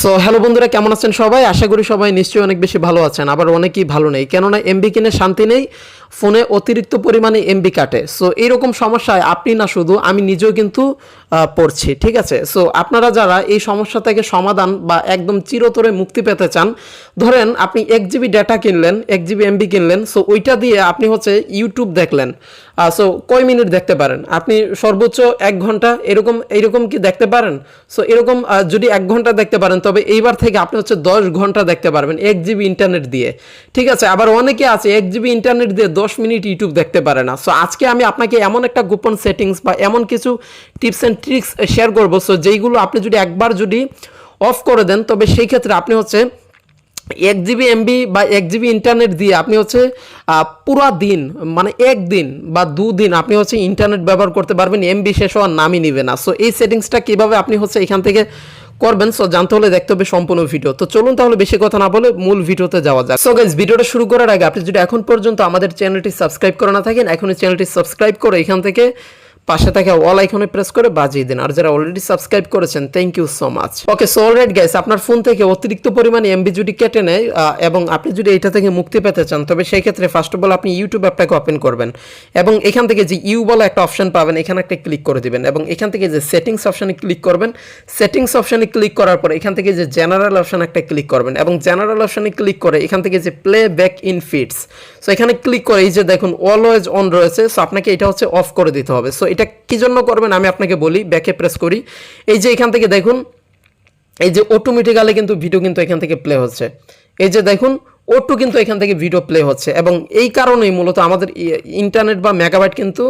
So hello বন্ধুরা, কেমন আছেন সবাই? আশা করি সবাই নিশ্চয়ই অনেক বেশি ভালো আছেন, আবার অনেকেই ভালো নেই। কেননা এমবি কিনে শান্তি নেই, ফোনে অতিরিক্ত পরিমাণে এমবি কাটে। সো এইরকম সমস্যায় আপনি না শুধু, আমি নিজেও কিন্তু পড়ছি, ঠিক আছে? সো আপনারা যারা এই সমস্যা থেকে সমাধান বা একদম চিরতরে মুক্তি পেতে চান, ধরেন আপনি এক জিবি ডেটা কিনলেন, এক জিবি এমবি কিনলেন সো ওইটা দিয়ে আপনি হচ্ছে ইউটিউব দেখলেন। সো কয় মিনিট দেখতে পারেন? আপনি সর্বোচ্চ এক ঘণ্টা এরকম এরকম কি দেখতে পারেন? সো এরকম যদি এক ঘণ্টা দেখতে পারেন, তবে এইবার থেকে আপনি হচ্ছে দশ ঘণ্টা দেখতে পারবেন এক জিবি ইন্টারনেট দিয়ে। ঠিক আছে? আবার অনেকে আছে এক জিবি ইন্টারনেট দিয়ে দশ মিনিট ইউটিউব দেখতে পারে না। সো আজকে আমি আপনাকে এমন একটা গোপন সেটিংস বা এমন কিছু টিপস অ্যান্ড ট্রিক্স শেয়ার করব। সো যেইগুলো আপনি যদি একবার যদি অফ করে দেন, তবে সেই ক্ষেত্রে আপনি হচ্ছে এক জিবি এমবি বা এক জিবি ইন্টারনেট দিয়ে আপনি হচ্ছে পুরা দিন মানে একদিন বা দুদিন আপনি হচ্ছে ইন্টারনেট ব্যবহার করতে পারবেন এমবি শেষ হওয়ার নামই নিবে না। সো এই সেটিংসটা কীভাবে আপনি হচ্ছে এখান থেকে করবেন? সো জানতে হলে দেখতে হবে সম্পূর্ণ ভিডিও তো চলুন তাহলে বেশি কথা না বলে মূল ভিডিওতে যাওয়া যাক। সো গাইজ ভিডিওটা শুরু করার আগে আপনি যদি এখন পর্যন্ত আমাদের চ্যানেলটি সাবস্ক্রাইব করে না থাকেন, এখনই চ্যানেলটি সাবস্ক্রাইব করে এখান থেকে পাশে থাকা অল আইকনে প্রেস করে বাজিয়ে দিন। আর যারা অলরেডি সাবস্ক্রাইব করেছেন thank you so much okay so alright guys আপনার ফোন থেকে অতিরিক্ত পরিমাণে এমবি যদি কেটে নেয় এবং আপনি যদি এটা থেকে মুক্তি পেতে চান, তবে সেই ক্ষেত্রে ফার্স্ট অফ অল আপনি ইউটিউব অ্যাপটাকে ওপেন করবেন। এবং এখান থেকে যে ইউ বলা একটা অপশন পাবেন, এখানে একটা ক্লিক করে দিবেন। এবং এখান থেকে যে সেটিংস অপশনে ক্লিক করবেন সেটিংস অপশানে ক্লিক করার পর এখান থেকে যে জেনারেল অপশন একটা ক্লিক করবেন। এবং জেনারেল অপশানে ক্লিক করে এখান থেকে যে playback in feeds so এখানে ক্লিক করে এই যে দেখুন অলওয়েজ অন রয়েছে সো আপনাকে এটা হচ্ছে অফ করে দিতে হবে। সো এটা কি জন্য করবেন আমি আপনাকে বলি ব্যাকে প্রেস করি। এই যে এখান থেকে দেখুন, এই যে অটোমেটিক্যালি কিন্তু ভিডিও কিন্তু এখান থেকে প্লে হচ্ছে। এই যে দেখুন ওটু কিন্তু এখান থেকে ভিডিও প্লে হচ্ছে এবং এই কারণেই মূলত আমাদের ইন্টারনেট বা মেগাবাইট কিন্তু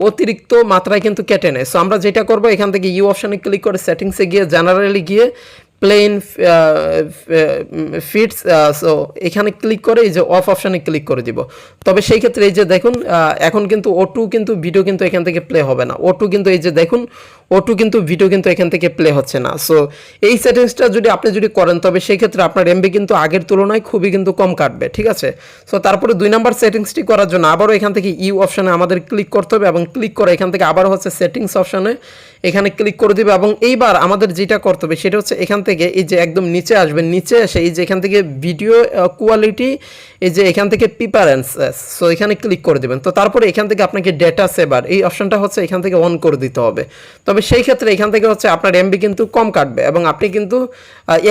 অতিরিক্ত মাত্রায় কিন্তু কেটে নেয়। সো আমরা যেটা করব, এখান থেকে ইউ অপশানে ক্লিক করে সেটিংসে গিয়ে জেনারেলি গিয়ে প্লেন ফিটস সো এখানে ক্লিক করে এই যে অফ অপশানে ক্লিক করে দিব। তবে সেই ক্ষেত্রে এই যে দেখুন এখন কিন্তু ওটু কিন্তু ভিডিও কিন্তু এখান থেকে প্লে হবে না। ও কিন্তু এই যে দেখুন ওটু কিন্তু ভিডিও কিন্তু এখান থেকে প্লে হচ্ছে না। সো এই সেটিংসটা যদি আপনি যদি করেন, তবে সেই ক্ষেত্রে আপনার এমবি কিন্তু আগের তুলনায় খুবই কিন্তু কম কাটবে, ঠিক আছে? সো তারপরে দুই নাম্বার সেটিংসটি করার জন্য আবারও এখান থেকে ইউ অপশানে আমাদের ক্লিক করতে হবে এবং ক্লিক করে এখান থেকে আবার হচ্ছে সেটিংস অপশানে এখানে ক্লিক করে দিবে এবং এইবার আমাদের যেটা করতে হবে সেটা হচ্ছে এখান থেকে এই যে একদম নিচে আসবে, নিচে এসে এই যে এখান থেকে ভিডিও কোয়ালিটি এই যে এখান থেকে প্রিপারেন্স সো এখানে ক্লিক করে দিবেন। তো তারপরে এখান থেকে আপনাকে ডেটা সেভার এই অপশনটা হচ্ছে এখান থেকে অন করে দিতে হবে। তবে সেই ক্ষেত্রে এখান থেকে হচ্ছে আপনার এমবি কিন্তু কম কাটবে এবং আপনি কিন্তু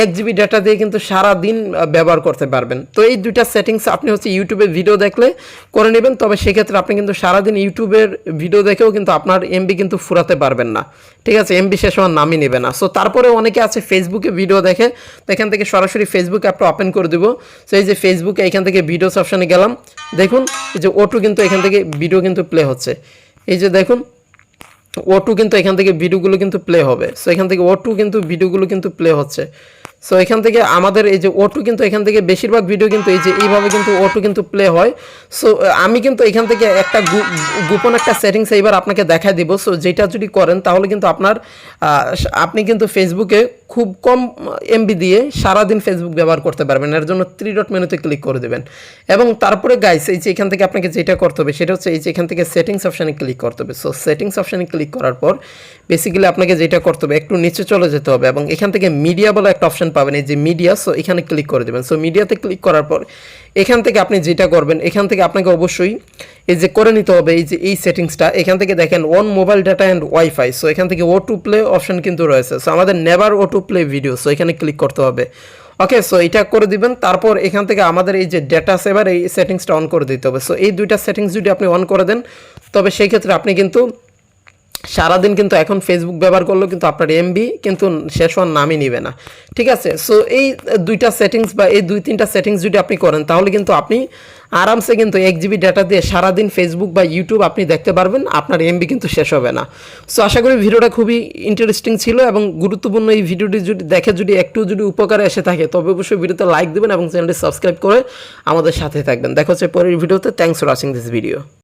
এক জিবি ডেটা দিয়ে কিন্তু সারা দিন ব্যবহার করতে পারবেন। তো এই দুইটা সেটিংস আপনি হচ্ছে ইউটিউবে ভিডিও দেখলে করে নেবেন, তবে সেক্ষেত্রে আপনি কিন্তু সারাদিন ইউটিউবের ভিডিও দেখেও কিন্তু আপনার এমবি কিন্তু ফুরাতে পারবেন না। ঠিক আছে এমবি শেষ হওয়ার নামই নেবে না। সো তারপরে অনেকে আছে ফেসবুকে ভিডিও দেখে, তো এখান থেকে সরাসরি ফেসবুক অ্যাপটা ওপেন করে দিব। সো এই যে ফেসবুকে এখান থেকে ভিডিওস অপশানে গেলাম। দেখুন যে ওটু কিন্তু এখান থেকে ভিডিও কিন্তু প্লে হচ্ছে। এই যে দেখুন ওটু কিন্তু এখান থেকে ভিডিওগুলো কিন্তু প্লে হবে। সো এখান থেকে ও টু কিন্তু ভিডিওগুলো কিন্তু প্লে হচ্ছে। সো এখান থেকে আমাদের এই যে ওটু কিন্তু এখান থেকে বেশিরভাগ ভিডিও কিন্তু এই যে এইভাবে কিন্তু ওটু কিন্তু প্লে হয়। সো আমি কিন্তু এখান থেকে একটা গোপন একটা সেটিংস এইবার আপনাকে দেখায় দিব। সো যেটা যদি করেন তাহলে কিন্তু আপনার আপনি কিন্তু ফেসবুকে খুব কম এমবি দিয়ে সারাদিন ফেসবুক ব্যবহার করতে পারবেন। এর জন্য থ্রি ডট মেনুতে ক্লিক করে দেবেন। এবং তারপরে গাইস এই যে এখান থেকে আপনাকে যেটা করতে হবে, সেটা হচ্ছে এই যে এখান থেকে সেটিংস অপশানে ক্লিক করতে হবে। সো সেটিংস অপশানে ক্লিক করার পর বেসিক্যালি আপনাকে যেটা করতে হবে, একটু নিচে চলে যেতে হবে এবং এখান থেকে মিডিয়া বলে একটা অপশান পাবেন। এই যে মিডিয়া সো এখানে ক্লিক করে দেবেন। সো মিডিয়াতে ক্লিক করার পর এখান থেকে আপনি যেটা করবেন, এখান থেকে আপনাকে অবশ্যই এই যে করে নিতে হবে, এই যে এই সেটিংসটা, এখান থেকে দেখেন one mobile data and WiFi so এখান থেকে ও টু প্লে অপশন কিন্তু রয়েছে। সো আমাদের never auto play video so এখানে ক্লিক করতে হবে। ওকে সো এটা করে দিবেন, তারপর এখান থেকে আমাদের এই যে ডেটা সেভার এই সেটিংসটা অন করে দিতে হবে। সো এই দুইটা সেটিংস যদি আপনি অন করে দেন, তবে সেই ক্ষেত্রে আপনি কিন্তু সারাদিন কিন্তু এখন ফেসবুক ব্যবহার করলেও কিন্তু আপনার এমবি কিন্তু শেষ হওয়ার নামই নিবে না। ঠিক আছে? সো এই দুইটা সেটিংস বা এই দুই তিনটা সেটিংস যদি আপনি করেন, তাহলে কিন্তু আপনি আরামসে কিন্তু এক জিবি ডাটা দিয়ে সারাদিন ফেসবুক বা ইউটিউব আপনি দেখতে পারবেন, আপনার এমবি কিন্তু শেষ হবে না। সো আশা করি ভিডিওটা খুবই ইন্টারেস্টিং ছিল এবং গুরুত্বপূর্ণ এই ভিডিওটি যদি দেখে যদি একটু যদি উপকারে এসে থাকে, তবে অবশ্যই ভিডিওতে লাইক দেবেন এবং চ্যানেলটি সাবস্ক্রাইব করে আমাদের সাথে থাকবেন। দেখা হচ্ছে পরের ভিডিওতে। Thanks for watching this video